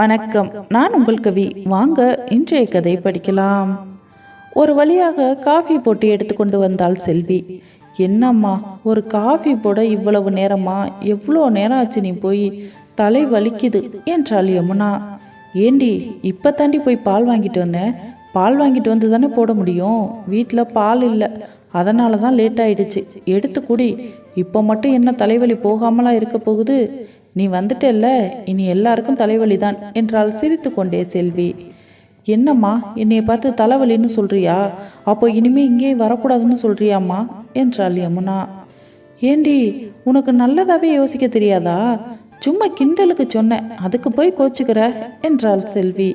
வணக்கம். நான் உங்கள் கவி. வாங்க இன்றைய கதை படிக்கலாம். ஒரு வழியாக காஃபி போட்டு எடுத்துக்கொண்டு வந்தாள் செல்வி. என்னம்மா ஒரு காஃபி போட இவ்வளவு நேரமா? எவ்வளோ நேரம் ஆச்சு நீ போய்? தலை வலிக்குது என்றாள் யமுனா. ஏண்டி இப்போ தாண்டி போய் பால் வாங்கிட்டு வந்தேன் பால் வாங்கிட்டு வந்து தானே போட முடியும்? வீட்டில் பால் இல்லை. அதனால தான் லேட் ஆயிடுச்சு. எடுத்து குடி. இப்போ மட்டும் என்ன தலைவலி போகாமலாம் இருக்க போகுது? நீ வந்துட்டல்ல இனி எல்லாருக்கும் தலைவலி தான் என்றால் சிரித்து கொண்டே செல்வி. என்னம்மா என்னைய பார்த்து தலைவலின்னு சொல்றியா? அப்போ இனிமே இங்கே வரக்கூடாதுன்னு சொல்றியாம்மா? என்றாள் யமுனா. ஏண்டி உனக்கு நல்லதாவே யோசிக்க தெரியாதா? சும்மா கிண்டலுக்கு சொன்னேன் அதுக்கு போய் கோச்சுக்கிற? என்றாள் செல்வி.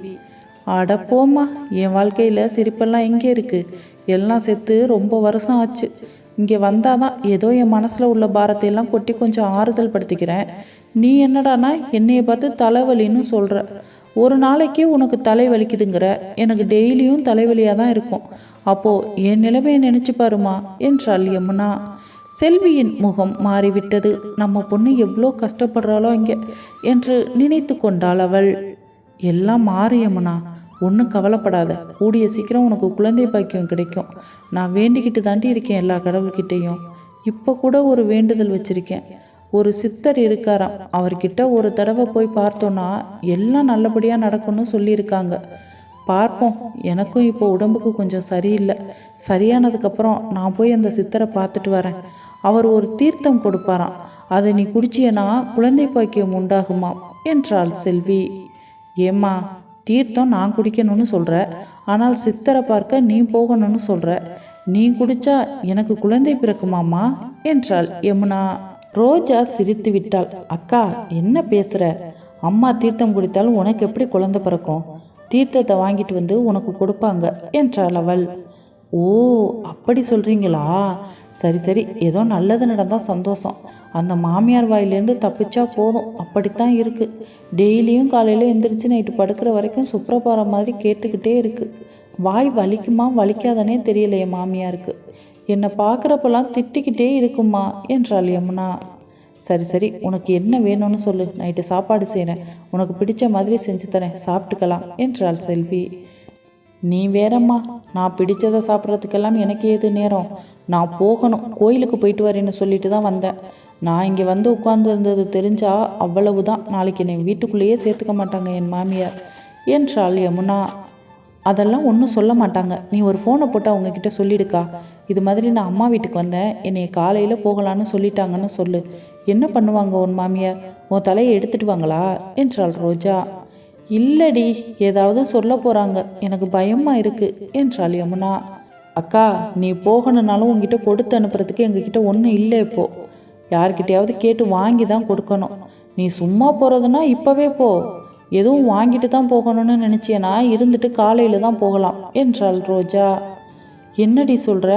அட போம்மா என் வாழ்க்கையில் சிரிப்பெல்லாம் எங்கே இருக்கு. எல்லாம் செத்து ரொம்ப வருஷம் ஆச்சு. இங்கே வந்தாதான் ஏதோ என் மனசில் உள்ள பாரத்தை எல்லாம் கொட்டி கொஞ்சம் ஆறுதல் படுத்திக்கிறேன். நீ என்னடானா என்னைய பார்த்து தலைவலின்னு சொல்கிற ஒரு நாளைக்கு உனக்கு தலை வலிக்குதுங்கிற. எனக்கு டெய்லியும் தலைவலியாக தான் இருக்கும். அப்போது என் நிலைமையை நினச்சி பாருமா என்றாள் யமுனா. செல்வியின் முகம் மாறிவிட்டது. நம்ம பொண்ணு எவ்வளோ கஷ்டப்படுறாளோ இங்கே என்று நினைத்து கொண்டாள் அவள். எல்லாம் மாறு யமுனா. ஒன்றும் கவலைப்படாத. கூடிய சீக்கிரம் உனக்கு குழந்தை பாக்கியம் கிடைக்கும். நான் வேண்டிக்கிட்டு தாண்டி இருக்கேன் எல்லா கடவுள்கிட்டேயும். இப்போ கூட ஒரு வேண்டுதல் வச்சுருக்கேன். ஒரு சித்தர் இருக்காராம். அவர்கிட்ட ஒரு தடவை போய் பார்த்தோன்னா எல்லாம் நல்லபடியாக நடக்கும்னு சொல்லியிருக்காங்க. பார்ப்போம். எனக்கும் இப்போ உடம்புக்கு கொஞ்சம் சரியில்லை. சரியானதுக்கப்புறம் நான் போய் அந்த சித்தரை பார்த்துட்டு வரேன். அவர் ஒரு தீர்த்தம் கொடுப்பாராம். அதை நீ குடிச்சியனா குழந்தை பாக்கியம் உண்டாகுமா? என்றாள் செல்வி. ஏம்மா தீர்த்தம் நான் குடிக்கணும்னு சொல்கிற ஆனால் சித்தரை பார்க்க நீ போகணும்னு சொல்கிற நீ குடிச்சா எனக்கு குழந்தை பிறக்குமாமா என்றாள் யமுனா. ரோஜா சிரித்து விட்டாள். அக்கா என்ன பேசுற? அம்மா தீர்த்தம் குடித்தால் உனக்கு எப்படி குழந்தை பிறக்கும்? தீர்த்தத்தை வாங்கிட்டு வந்து உனக்கு கொடுப்பாங்க என்றாள் அவள். ஓ அப்படி சொல்றீங்களா? சரி சரி ஏதோ நல்லது நடந்தால் சந்தோஷம். அந்த மாமியார் வாயிலேருந்து தப்பிச்சா போதும். அப்படித்தான் இருக்கு. டெய்லியும் காலையில் எந்திரிச்சு நைட்டு படுக்கிற வரைக்கும் சுப்ரபாரம் மாதிரி கேட்டுக்கிட்டே இருக்கு. வாய் வலிக்குமா வலிக்காதனே தெரியல என் மாமியாருக்கு. என்னை பார்க்குறப்பெல்லாம் திட்டிக்கிட்டே இருக்குமா என்றாள் யமுனா. சரி சரி உனக்கு என்ன வேணும்னு சொல்லு நைட்டு சாப்பாடு செய்கிறேன் உனக்கு பிடிச்ச மாதிரி செஞ்சு தரேன் சாப்பிட்டுக்கலாம் என்றாள் செல்வி. நீ வேறம்மா நான் பிடிச்சதை சாப்பிட்றதுக்கெல்லாம் எனக்கு ஏது நேரம்? நான் போகணும் கோயிலுக்கு போயிட்டு வரேன்னு சொல்லிட்டு தான் வந்தேன். நான் இங்கே வந்து உட்கார்ந்துருந்தது தெரிஞ்சா அவ்வளவுதான் நாளைக்கு என்னை வீட்டுக்குள்ளேயே சேர்த்துக்க மாட்டாங்க என் மாமியார் என்றாள் யமுனா. அதெல்லாம் ஒன்றும் சொல்ல மாட்டாங்க. நீ ஒரு ஃபோனை போட்டு அவங்கக்கிட்ட சொல்லிடுக்கா. இது மாதிரி நான் அம்மா வீட்டுக்கு வந்தேன். என்னைய காலையில் போகலான்னு சொல்லிட்டாங்கன்னு சொல்லு. என்ன பண்ணுவாங்க உன் மாமியார்? உன் தலையை எடுத்துட்டு வாங்களா என்றாள் ரோஜா. இல்லடி ஏதாவது சொல்ல போகிறாங்க எனக்கு பயமாக இருக்கு என்றாள் யமுனா. அக்கா நீ போகணுன்னாலும் உங்ககிட்ட கொடுத்து அனுப்புறதுக்கு எங்ககிட்ட ஒன்றும் இல்லை இப்போ. யார்கிட்டயாவது கேட்டு வாங்கி தான் கொடுக்கணும். நீ சும்மா போகிறதுனா இப்போவே போ. எதுவும் வாங்கிட்டு தான் போகணும்னு நினச்சியனா இருந்துட்டு காலையில் தான் போகலாம் என்றாள் ரோஜா. என்னடி சொல்கிற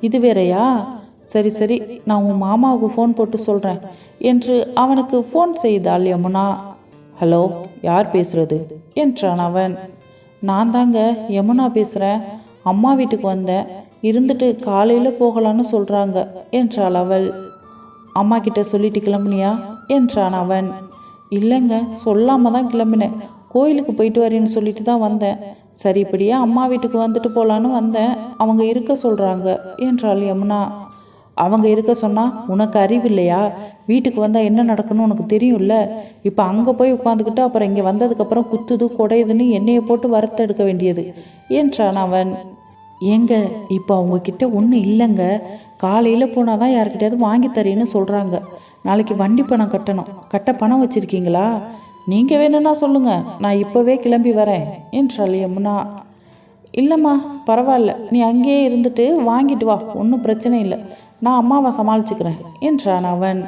இது வேறயா? சரி சரி நான் உன் மாமாவுக்கு ஃபோன் போட்டு சொல்கிறேன் என்று அவனுக்கு ஃபோன் செய்தாள் யமுனா. ஹலோ யார் பேசுறது? என்றான் அவன். நான் தாங்க யமுனா பேசுகிறேன் அம்மா வீட்டுக்கு வந்தேன். இருந்துட்டு காலையில் போகலான்னு சொல்கிறாங்க என்றாள் அவள். அம்மா கிட்ட சொல்லிட்டு கிளம்புனியா? என்றான் அவன். இல்லைங்க சொல்லாமல் தான் கிளம்பினேன். கோயிலுக்கு போயிட்டு வரேன்னு சொல்லிட்டு தான் வந்தேன். சரிப்படியா அம்மா வீட்டுக்கு வந்துட்டு போகலான்னு வந்தேன். அவங்க இருக்க சொல்கிறாங்க என்றாள் யமுனா. அவங்க இருக்க சொன்னால் உனக்கு அறிவு இல்லையா வீட்டுக்கு வந்தால் என்ன நடக்குன்னு உனக்கு தெரியும்ல? இப்போ அங்கே போய் உட்காந்துக்கிட்டு அப்புறம் இங்கே வந்ததுக்கப்புறம் குத்துது குடையுதுன்னு எண்ணெயை போட்டு வறுத்தெடுக்க வேண்டியது என்றான் அவன். ஏங்க இப்போ அவங்கக்கிட்ட ஒன்றும் இல்லைங்க. காலையில் போனால் தான் யாருக்கிட்டையாவது வாங்கி தரேன்னு சொல்கிறாங்க நாளைக்கு வண்டி பணம் கட்டணும். கட்ட பணம் வச்சுருக்கீங்களா? நீங்கள் வேணும்னா சொல்லுங்கள் நான் இப்போவே கிளம்பி வரேன் என்றாள் யமுனா. இல்லைம்மா பரவாயில்ல. நீ அங்கேயே இருந்துட்டு வாங்கிட்டு வா ஒன்றும் பிரச்சனை இல்லை. நான் அம்மாவை சமாளிச்சுக்கிறேன் என்றான் அவன்.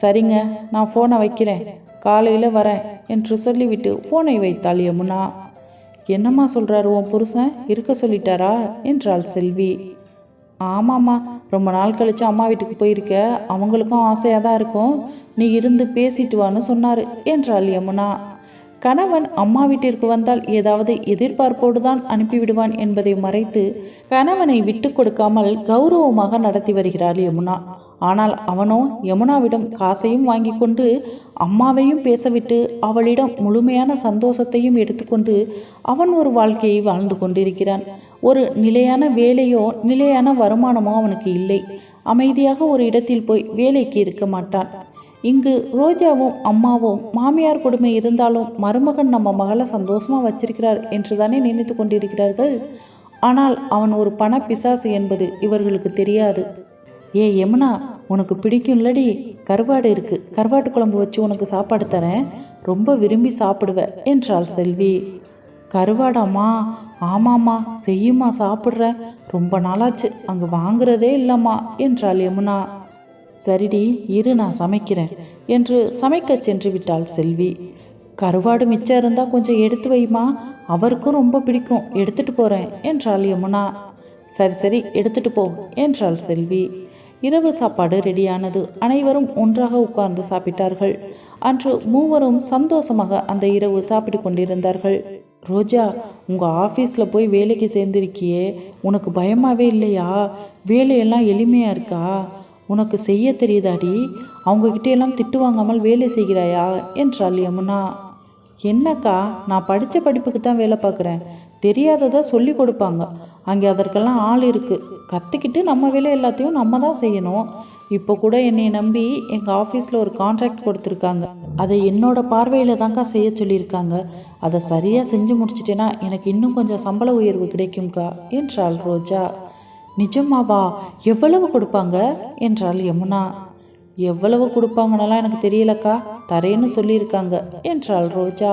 சரிங்க நான் ஃபோனை வைக்கிறேன். காலையில் வரேன் என்று சொல்லிவிட்டு ஃபோனை வைத்தாள் யமுனா. என்னம்மா சொல்கிறாரு உன் புருஷன்? இருக்க சொல்லிட்டாரா? என்றாள் செல்வி. ஆமாம்மா ரொம்ப நாள் கழிச்சு அம்மா வீட்டுக்கு போயிருக்க. அவங்களுக்கும் ஆசையாக தான் இருக்கும். நீ இருந்து பேசிட்டு வான்னு சொன்னார் என்றாள் யமுனா. கணவன் அம்மா வீட்டிற்கு வந்தால் ஏதாவது எதிர்பார்ப்போடு தான் அனுப்பிவிடுவான் என்பதை மறைத்து கணவனை விட்டு கொடுக்காமல் கௌரவமாக நடத்தி வருகிறாள் யமுனா. ஆனால் அவனோ யமுனாவிடம் காசையும் வாங்கி கொண்டு அம்மாவையும் பேசவிட்டு அவளிடம் முழுமையான சந்தோஷத்தையும் எடுத்துக்கொண்டு அவன் ஒரு வாழ்க்கையை வாழ்ந்து கொண்டிருக்கிறான். ஒரு நிலையான வேலையோ நிலையான வருமானமோ அவனுக்கு இல்லை. அமைதியாக ஒரு இடத்தில் போய் வேலைக்கு இருக்க மாட்டான். இங்கு ரோஜாவும் அம்மாவும் மாமியார் கொடுமை இருந்தாலும் மருமகன் நம்ம மகளை சந்தோஷமாக வச்சிருக்கிறார் என்று தானே நினைத்து கொண்டிருக்கிறார்கள்? ஆனால் அவன் ஒரு பண பிசாசு என்பது இவர்களுக்கு தெரியாது. ஏ யமுனா உனக்கு பிடிக்கும்லடி. கருவாடு இருக்கு. கருவாட்டு குழம்பு வச்சு உனக்கு சாப்பாடு தரேன். ரொம்ப விரும்பி சாப்பிடுவ என்றாள் செல்வி. கருவாடாம்மா ஆமாம்மா செய்யுமா சாப்பிட்ற. ரொம்ப நாளாச்சு அங்கே வாங்குறதே இல்லைம்மா என்றாள் யமுனா. சரிடி இரு நான் சமைக்கிறேன் என்று சமைக்கச் சென்று விட்டாள் செல்வி. கருவாடு மிச்சம் இருந்தால் கொஞ்சம் எடுத்து வைமா அவருக்கும் ரொம்ப பிடிக்கும் எடுத்துட்டு போகிறேன் என்றாள் யமுனா. சரி சரி எடுத்துட்டு போ என்றாள் செல்வி. இரவு சாப்பாடு ரெடியானது அனைவரும் ஒன்றாக உட்கார்ந்து சாப்பிட்டார்கள். அன்று மூவரும் சந்தோஷமாக அந்த இரவு சாப்பிட்டு கொண்டிருந்தார்கள். ரோஜா உங்கள் ஆஃபீஸில் போய் வேலைக்கு சேர்ந்துருக்கியே. உனக்கு பயமாகவே இல்லையா? வேலையெல்லாம் எளிமையாக இருக்கா? உனக்கு செய்ய தெரியுதாடி? அவங்கக்கிட்ட எல்லாம் திட்டு வாங்காமல் வேலை செய்கிறாயா? என்றாள் யமுனா. என்னக்கா நான் படித்த படிப்புக்கு தான் வேலை பார்க்குறேன். தெரியாததை சொல்லி கொடுப்பாங்க. அங்கே அதற்கெல்லாம் ஆள் இருக்குது கற்றுக்கிட்டு நம்ம வேலை எல்லாத்தையும் நம்ம தான் செய்யணும். இப்போ கூட என்னை நம்பி எங்கள் ஆஃபீஸில் ஒரு கான்ட்ராக்ட் கொடுத்துருக்காங்க. அதை என்னோட பார்வையில் தான்க்கா செய்ய சொல்லியிருக்காங்க. அதை சரியாக செஞ்சு முடிச்சிட்டேன்னா எனக்கு இன்னும் கொஞ்சம் சம்பள உயர்வு கிடைக்கும்க்கா என்றாள் ரோஜா. நிஜமாவா? எவ்வளவு கொடுப்பாங்க? என்றாள் யமுனா. எவ்வளவு கொடுப்பாங்கன்னெல்லாம் எனக்கு தெரியலக்கா தரேன்னு சொல்லியிருக்காங்க என்றாள் ரோஜா.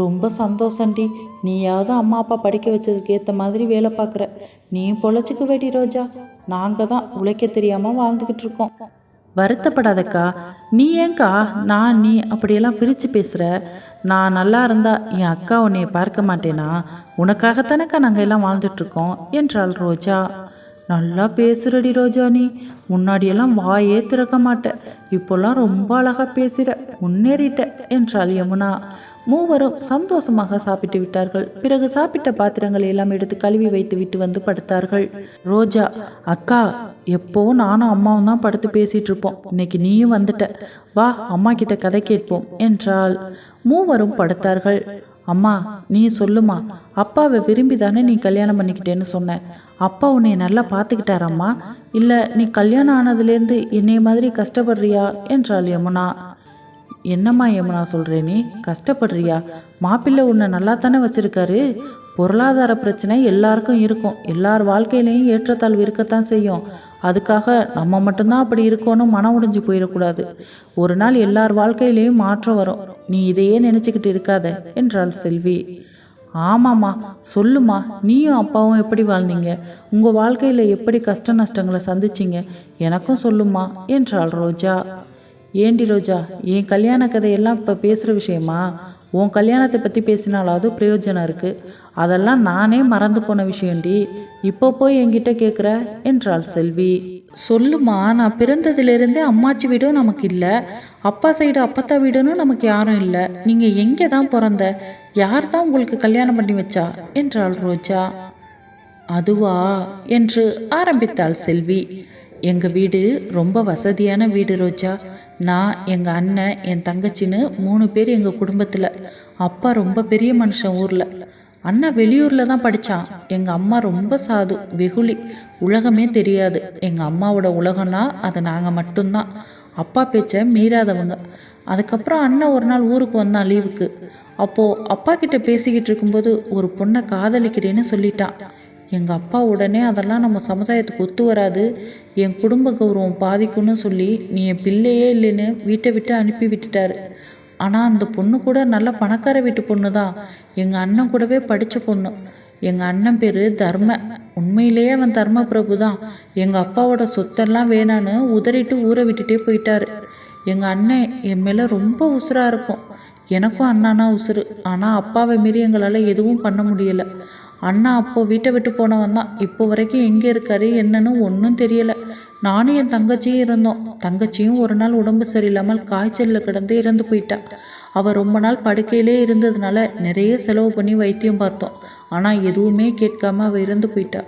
ரொம்ப சந்தோஷண்டி நீயாவது அம்மா அப்பா படிக்க வச்சதுக்கு ஏற்ற மாதிரி வேலை பார்க்குற. நீ பொழைச்சிக்க வேடி ரோஜா. நாங்கள் தான் உழைக்க தெரியாமல் வாழ்ந்துக்கிட்டு இருக்கோம். வருத்தப்படாதக்கா. நீ ஏங்கா? நான் நீ அப்படியெல்லாம் பிரித்து பேசுகிற நான் நல்லா இருந்தா என் அக்கா உன்னைய பார்க்க மாட்டேனா? உனக்காகத்தானக்கா நாங்கள் எல்லாம் வாழ்ந்துட்டுருக்கோம் என்றாள் ரோஜா. நல்லா பேசுறடி ரோஜா நீ. முன்னாடியெல்லாம் வாயே திறக்க மாட்டேன் இப்போல்லாம் ரொம்ப அழகா பேசுகிற முன்னேறிட்ட என்றாள் யமுனா. மூவரும் சந்தோஷமாக சாப்பிட்டு விட்டார்கள். பிறகு சாப்பிட்ட பாத்திரங்களை எல்லாம் எடுத்து கழுவி வைத்து விட்டு வந்து படுத்தார்கள். ரோஜா அக்கா எப்போவும் நானும் அம்மாவும் தான் படுத்து பேசிட்டு இருப்போம். இன்னைக்கு நீயும் வந்துட்ட. வா அம்மா கிட்ட கதை கேட்போம் என்றால் மூவரும் படுத்தார்கள். அம்மா நீ சொல்லுமா அப்பாவை விரும்பி தானே நீ கல்யாணம் பண்ணிக்கிட்டேன்னு சொன்ன. அப்பா உன்னை நல்லா பார்த்துக்கிட்டாரம்மா? இல்லை நீ கல்யாணம் ஆனதுலேருந்து என்னைய மாதிரி கஷ்டப்படுறியா? என்றாள் யமுனா. என்னம்மா யமுனா சொல்கிறே நீ? கஷ்டப்படுறியா? மாப்பிள்ளை உன்னை நல்லா தானே வச்சுருக்காரு. பொருளாதார பிரச்சனை எல்லாருக்கும் இருக்கும். எல்லார் வாழ்க்கையிலையும் ஏற்றத்தாழ்வு இருக்கத்தான் செய்யும். அதுக்காக நம்ம மட்டும்தான் அப்படி இருக்கோன்னு மனம் உடைஞ்சு போயிடக்கூடாது. ஒரு நாள் எல்லார் வாழ்க்கையிலையும் மாற்றம் வரும். நீ இதையே நினச்சிக்கிட்டு இருக்காத என்றாள் செல்வி. ஆமாம்மா சொல்லுமா நீயும் அப்பாவும் எப்படி வாழ்ந்தீங்க? உங்கள் வாழ்க்கையில் எப்படி கஷ்ட நஷ்டங்களை சந்திச்சிங்க? எனக்கும் சொல்லுமா என்றாள் ரோஜா. ஏண்டி ரோஜா என் கல்யாண கதையெல்லாம் இப்போ பேசுகிற விஷயமா? உன் கல்யாணத்தை பற்றி பேசினாலாவது பிரயோஜனம் இருக்குது அதெல்லாம் நானே மறந்து போன விஷயம்டி. இப்போ போய் என்கிட்ட கேட்குற என்றாள் செல்வி. சொல்லுமா நான் பிறந்ததுலேருந்தே அம்மாச்சி வீடும் நமக்கு இல்லை. அப்பா சைடு அப்பத்தா வீடுன்னு நமக்கு யாரும் இல்லை. நீங்கள் எங்கே தான் பிறந்த? யார் தான் உங்களுக்கு கல்யாணம் பண்ணி வச்சா? என்றாள் ரோஜா. அதுவா? என்று ஆரம்பித்தாள் செல்வி. எங்கள் வீடு ரொம்ப வசதியான வீடு ரோஜா. நான் எங்கள் அண்ணன் என் தங்கச்சின்னு மூணு பேர் எங்கள் குடும்பத்தில். அப்பா ரொம்ப பெரிய மனுஷன் ஊரில். அண்ணா வெளியூரில் தான் படித்தான் எங்கள் அம்மா ரொம்ப சாது வெகுளி. உலகமே தெரியாது. எங்கள் அம்மாவோட உலகம்னா அது நாங்கள் மட்டும்தான். அப்பா பேச்சை மீறாதவங்க. அதுக்கப்புறம் அண்ணன் ஒரு நாள் ஊருக்கு வந்தான் லீவுக்கு. அப்போது அப்பா கிட்ட பேசிக்கிட்டு இருக்கும்போது ஒரு பொண்ணை காதலிக்கிறேன்னு சொல்லிட்டான். எங்கள் அப்பா உடனே அதெல்லாம் நம்ம சமுதாயத்துக்கு ஒத்து வராது. என் குடும்ப கௌரவம் பாதிக்கும்னு சொல்லி நீ என் பிள்ளையே இல்லைன்னு வீட்டை விட்டு அனுப்பி விட்டுட்டாரு. ஆனால் அந்த பொண்ணு கூட நல்ல பணக்கார வீட்டு பொண்ணு தான் எங்கள் அண்ணன் கூடவே படித்த பொண்ணு. எங்கள் அண்ணன் பேர் தர்ம. உண்மையிலேயே அவன் தர்ம பிரபு தான் எங்கள் அப்பாவோட சொத்தெல்லாம் வேணான்னு உதறிட்டு ஊரை விட்டுட்டே போயிட்டாரு. எங்கள் அண்ணன் என் மேலே ரொம்ப உசுராக இருக்கும் எனக்கும் அண்ணானா உசுறு. ஆனால் அப்பாவை மீறி எங்களால் எதுவும் பண்ண முடியலை. அண்ணா அப்போ வீட்டை விட்டு போனவன் தான். இப்போ வரைக்கும் எங்கே இருக்காரு என்னன்னு ஒன்றும் தெரியலை. நானும் என் தங்கச்சியும் இருந்தோம். தங்கச்சியும் ஒரு நாள் உடம்பு சரியில்லாமல் காய்ச்சலில் கிடந்து இறந்து போயிட்டா. அவள் ரொம்ப நாள் படுக்கையிலே இருந்ததுனால நிறைய செலவு பண்ணி வைத்தியம் பார்த்தோம். ஆனால் எதுவுமே கேட்காம அவள் இறந்து போயிட்டா.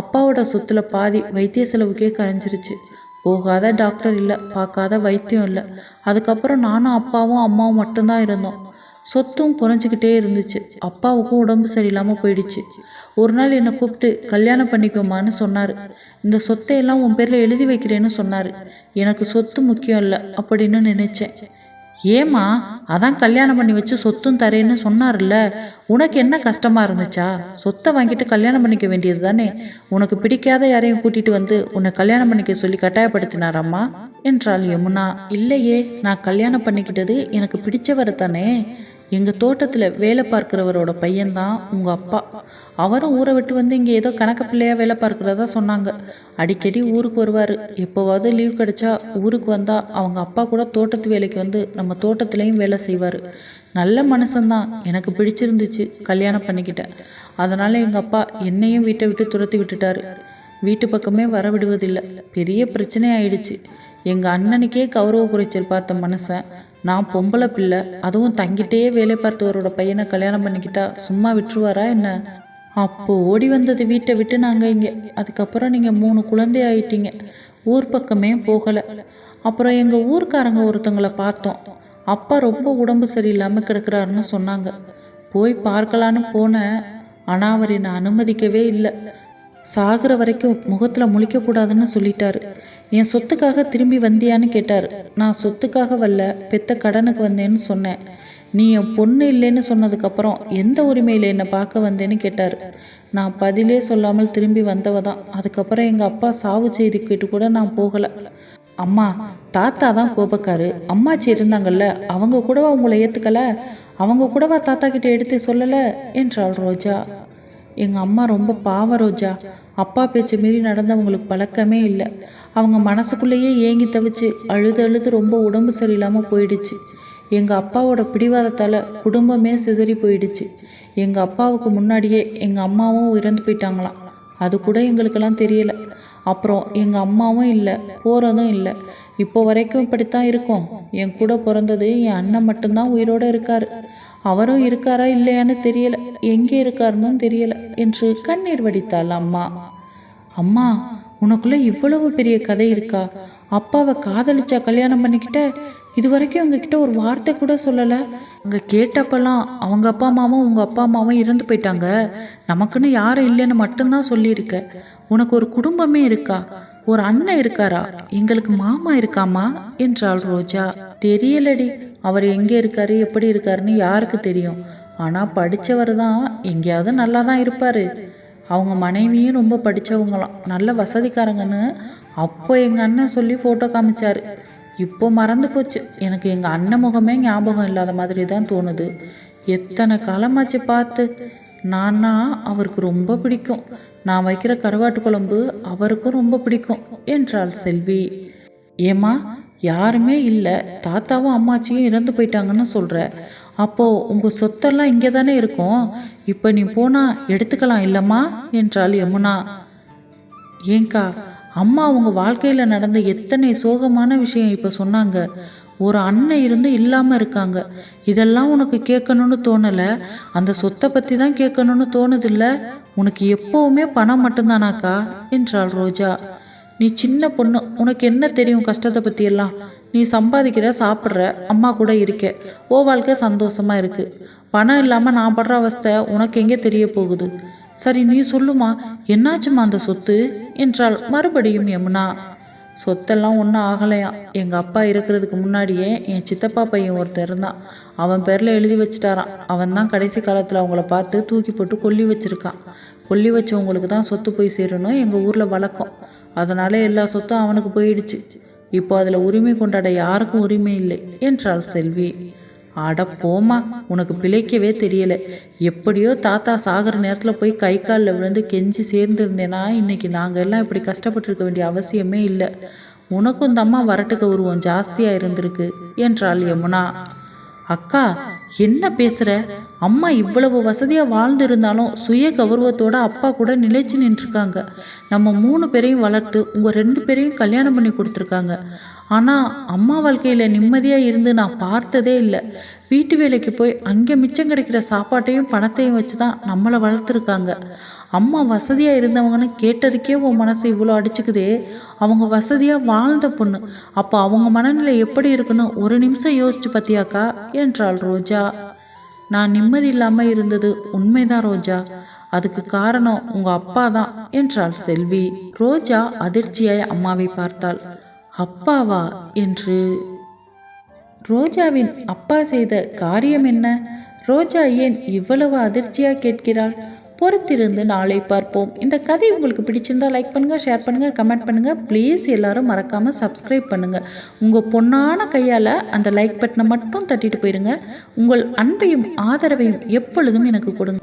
அப்பாவோட சொத்துல பாதி வைத்திய செலவுக்கே கரைஞ்சிருச்சு. போகாத டாக்டர் இல்லை பார்க்காத வைத்தியம் இல்லை. அதுக்கப்புறம் நானும் அப்பாவும் அம்மாவும் மட்டும்தான் இருந்தோம். சொத்தும் குறைஞ்சிக்கிட்டே இருந்துச்சு. அப்பாவுக்கும் உடம்பு சரியில்லாமல் போயிடுச்சு. ஒரு நாள் என்னை கூப்பிட்டு கல்யாணம் பண்ணிக்கோமான்னு சொன்னார். இந்த சொத்தை எல்லாம் உன் பேரில் எழுதி வைக்கிறேன்னு சொன்னார். எனக்கு சொத்து முக்கியம் இல்லை அப்படின்னு நினைச்சேன். ஏம்மா அதான் கல்யாணம் பண்ணி வச்சு சொத்தும் தரேன்னு சொன்னார்ல உனக்கு என்ன கஷ்டமா இருந்துச்சா? சொத்தை வாங்கிட்டு கல்யாணம் பண்ணிக்க வேண்டியது தானே. உனக்கு பிடிக்காத யாரையும் கூட்டிட்டு வந்து உன்னை கல்யாணம் பண்ணிக்க சொல்லி கட்டாயப்படுத்தினாராம்மா? என்றாள் யமுனா. இல்லையே நான் கல்யாணம் பண்ணிக்கிட்டது எனக்கு பிடிச்சவர் தானே எங்கள் தோட்டத்தில் வேலை பார்க்குறவரோட பையன்தான் உங்கள் அப்பா. அவரும் ஊரை விட்டு வந்து இங்கே ஏதோ கணக்கு பிள்ளையாக வேலை பார்க்குறதா சொன்னாங்க. அடிக்கடி ஊருக்கு வருவார். எப்போவாவது லீவ் கிடைச்சா ஊருக்கு வந்தால் அவங்க அப்பா கூட தோட்டத்து வேலைக்கு வந்து நம்ம தோட்டத்துலேயும் வேலை செய்வார். நல்ல மனுஷன்தான். எனக்கு பிடிச்சிருந்துச்சு கல்யாணம் பண்ணிக்கிட்டேன் அதனால் எங்கள் அப்பா என்னையும் வீட்டை விட்டு துரத்தி விட்டுட்டாரு. வீட்டு பக்கமே வர விடுவதில்லை பெரிய பிரச்சனை ஆயிடுச்சு. எங்கள் அண்ணனுக்கே கௌரவ குறைச்சல் பார்த்த மனுஷன் நான் பொம்பளை பிள்ளை. அதுவும் தங்கிட்டே வேலை பார்த்தவரோட பையனை கல்யாணம் பண்ணிக்கிட்டா சும்மா விட்டுருவாரா என்ன? அப்போ ஓடி வந்தது வீட்டை விட்டு நாங்கள் இங்கே. அதுக்கப்புறம் நீங்கள் மூணு குழந்தை ஆயிட்டீங்க. ஊர் பக்கமே போகலை. அப்புறம் எங்கள் ஊர்க்காரங்க ஒருத்தங்களை பார்த்தோம். அப்பா ரொம்ப உடம்பு சரியில்லாமல் கிடக்கிறாருன்னு சொன்னாங்க. போய் பார்க்கலான்னு போனேன். ஆனால் அவர் என்னை அனுமதிக்கவே இல்லை. சாகிற வரைக்கும் முகத்தில் முழிக்கக்கூடாதுன்னு சொல்லிட்டாரு. என் சொத்துக்காக திரும்பி வந்தியான்னு கேட்டார். நான் சொத்துக்காக வரல பெத்த கடனுக்கு வந்தேன்னு சொன்னேன். நீ என் பொண்ணு இல்லைன்னு சொன்னதுக்கப்புறம் எந்த உரிமையில் என்னை பார்க்க வந்தேன்னு கேட்டார். நான் பதிலே சொல்லாமல் திரும்பி வந்தவ தான். அதுக்கப்புறம் எங்கள் அப்பா சாவு செய்தி கேட்டு கூட நான் போகலை. அம்மா தாத்தா தான் கோபக்காரு. அம்மாச்சி இருந்தாங்கல்ல அவங்க கூடவா உங்களை ஏற்றுக்கல அவங்க கூடவா தாத்தா கிட்ட எடுத்து சொல்லலை? என்றாள் ரோஜா. எங்கள் அம்மா ரொம்ப பாவ ரோஜா. அப்பா பேச்சை மீறி நடந்தவங்களுக்கு பழக்கமே இல்லை. அவங்க மனசுக்குள்ளேயே ஏங்கி தவிச்சு அழுது அழுது ரொம்ப உடம்பு சரியில்லாமல் போயிடுச்சு. எங்கள் அப்பாவோட பிடிவாதத்தால் குடும்பமே சிதறி போயிடுச்சு. எங்கள் அப்பாவுக்கு முன்னாடியே எங்கள் அம்மாவும் இறந்து போயிட்டாங்களாம். அது கூட எங்களுக்கெல்லாம் தெரியல. அப்புறம் எங்கள் அம்மாவும் இல்லை போகிறதும் இல்லை. இப்போ வரைக்கும் இப்படித்தான் இருக்கோம். என் கூட பிறந்தது என் அண்ணன் மட்டும்தான் உயிரோடு இருக்கார். அவரும் இருக்காரா இல்லையான்னு தெரியல. எங்கே இருக்காருன்னு தெரியல என்று கண்ணீர் வடித்தாள் அம்மா. அம்மா உனக்குள்ள இவ்வளவு பெரிய கதை இருக்கா? அப்பாவை காதலிச்சா கல்யாணம் பண்ணிக்கிட்ட? இது வரைக்கும் உங்ககிட்ட ஒரு வார்த்தை கூட சொல்லலை. அங்கே கேட்டப்பெல்லாம் அவங்க அப்பா அம்மாவும் உங்கள் அப்பா அம்மாவும் இறந்து போயிட்டாங்க. நமக்குன்னு யாரும் இல்லைன்னு மட்டும்தான் சொல்லியிருக்க. உனக்கு ஒரு குடும்பமே இருக்கா? ஒரு அண்ணன் இருக்காரா? எங்களுக்கு மாமா இருக்காமா? என்றாள் ரோஜா. தெரியலடி. அவர் எங்கே இருக்காரு எப்படி இருக்காருன்னு யாருக்கு தெரியும்? ஆனால் படித்தவர் தான் எங்கேயாவது நல்லா தான் இருப்பார். அவங்க மனைவியும் ரொம்ப படித்தவங்களாம் நல்ல வசதிக்காரங்கன்னு அப்போ எங்கள் அண்ணன் சொல்லி ஃபோட்டோ காமிச்சார். இப்போ மறந்து போச்சு. எனக்கு எங்கள் அண்ணன் முகமே ஞாபகம் இல்லாத மாதிரி தான் தோணுது. எத்தனை காலமாச்சு பார்த்து? நான்னா அவருக்கு ரொம்ப பிடிக்கும். நான் வைக்கிற கருவாட்டு குழம்பு அவருக்கும் ரொம்ப பிடிக்கும் என்றாள் செல்வி. ஏம்மா யாருமே இல்லை. தாத்தாவும் அம்மாச்சியும் இறந்து போயிட்டாங்கன்னு சொல்கிற அப்போது உங்கள் சொத்தெல்லாம் இங்கே தானே இருக்கும். இப்போ நீ போனால் எடுத்துக்கலாம் இல்லைம்மா? என்றாள் யமுனா. ஏங்கா அம்மா அவங்க வாழ்க்கையில் நடந்த எத்தனை சோகமான விஷயம் இப்போ சொன்னாங்க. ஒரு அண்ணன் இருந்து இல்லாமல் இருக்காங்க. இதெல்லாம் உனக்கு கேட்கணும்னு தோணலை? அந்த சொத்தை பற்றி தான் கேட்கணும்னு தோணுதில்ல உனக்கு எப்போவுமே பணம் மட்டும்தானாக்கா? என்றாள் ரோஜா. நீ சின்ன பொண்ணு உனக்கு என்ன தெரியும் கஷ்டத்தை பற்றியெல்லாம் நீ சம்பாதிக்கிற சாப்பிட்ற அம்மா கூட இருக்க. ஓ வாழ்க்கை சந்தோஷமாக இருக்குது பணம் இல்லாமல் நான் படுற அவஸ்தை உனக்கு எங்கே தெரிய போகுது? சரி நீ சொல்லுமா என்னாச்சுமா அந்த சொத்து? என்றாள் மறுபடியும் யமுனா. சொத்தெல்லாம் ஒன்றும் ஆகலையாம் எங்கள் அப்பா இருக்கிறதுக்கு முன்னாடியே என் சித்தப்பா பையன் ஒருத்தர் இருந்தான். அவன் பேரில் எழுதி வச்சிட்டாரான் அவன் தான் கடைசி காலத்தில் அவங்கள பார்த்து தூக்கி போட்டு கொல்லி வச்சிருக்கான். கொல்லி வச்சவங்களுக்கு தான் சொத்து போய் சேரணும் எங்கள் ஊரில் வழக்கம். அதனாலே எல்லா சொத்தும் அவனுக்கு போயிடுச்சு. இப்போ அதில் உரிமை கொண்டாட யாருக்கும் உரிமை இல்லை என்றாள் செல்வி. அட போமா உனக்கு பிழைக்கவே தெரியல. எப்படியோ தாத்தா சாகிற நேரத்தில் போய் கை காலில் விழுந்து கெஞ்சி சேர்ந்துருந்தேனா இன்னைக்கு நாங்கள் எல்லாம் இப்படி கஷ்டப்பட்டிருக்க வேண்டிய அவசியமே இல்லை. உனக்கும் இந்த அம்மா வரட்டுக்கு உருவம் ஜாஸ்தியாக இருந்திருக்கு என்றாள் யமுனா. அக்கா என்ன பேசுற? அம்மா இவ்வளவு வசதியாக வாழ்ந்திருந்தாலும் சுய கௌரவத்தோட அப்பா கூட நிலைச்சு நின்றுருக்காங்க. நம்ம மூணு பேரையும் வளர்த்து உங்கள் ரெண்டு பேரையும் கல்யாணம் பண்ணி கொடுத்துருக்காங்க. ஆனால் அம்மா வாழ்க்கையில் நிம்மதியாக இருந்து நான் பார்த்ததே இல்லை. வீட்டு வேலைக்கு போய் அங்கே மிச்சம் கிடைக்கிற சாப்பாட்டையும் பணத்தையும் வச்சு தான் நம்மளை வளர்த்துருக்காங்க. அம்மா வசதியாக இருந்தவங்கன்னு கேட்டதுக்கே உன் மனசு இவ்வளோ அடிச்சுக்குதே. அவங்க வசதியாக வாழ்ந்த பொண்ணு. அப்போ அவங்க மனநிலை எப்படி இருக்குன்னு ஒரு நிமிஷம் யோசிச்சு பார்த்தியாக்கா என்றாள் ரோஜா. நான் நிம்மதி இல்லாமல் இருந்தது உண்மைதான் ரோஜா. அதுக்கு காரணம் உங்க அப்பா தான் என்றாள் செல்வி. ரோஜா அதிர்ச்சியாய் அம்மாவை பார்த்தாள். அப்பாவா? என்று. ரோஜாவின் அப்பா செய்த காரியம் என்ன? ரோஜா ஏன் இவ்வளவு அதிர்ச்சியாக கேட்கிறாள்? பொறுத்திருந்து நாளை பார்ப்போம். இந்த கதை உங்களுக்கு பிடிச்சிருந்தா லைக் பண்ணுங்கள் ஷேர் பண்ணுங்கள் கமெண்ட் பண்ணுங்கள் ப்ளீஸ் எல்லாரும் மறக்காமல் சப்ஸ்கிரைப் பண்ணுங்கள் உங்கள் பொண்ணான கையால் அந்த லைக் பட்டனை மட்டும் தட்டிட்டு போயிருங்க. உங்கள் அன்பையும் ஆதரவையும் எப்பொழுதும் எனக்கு கொடுங்க.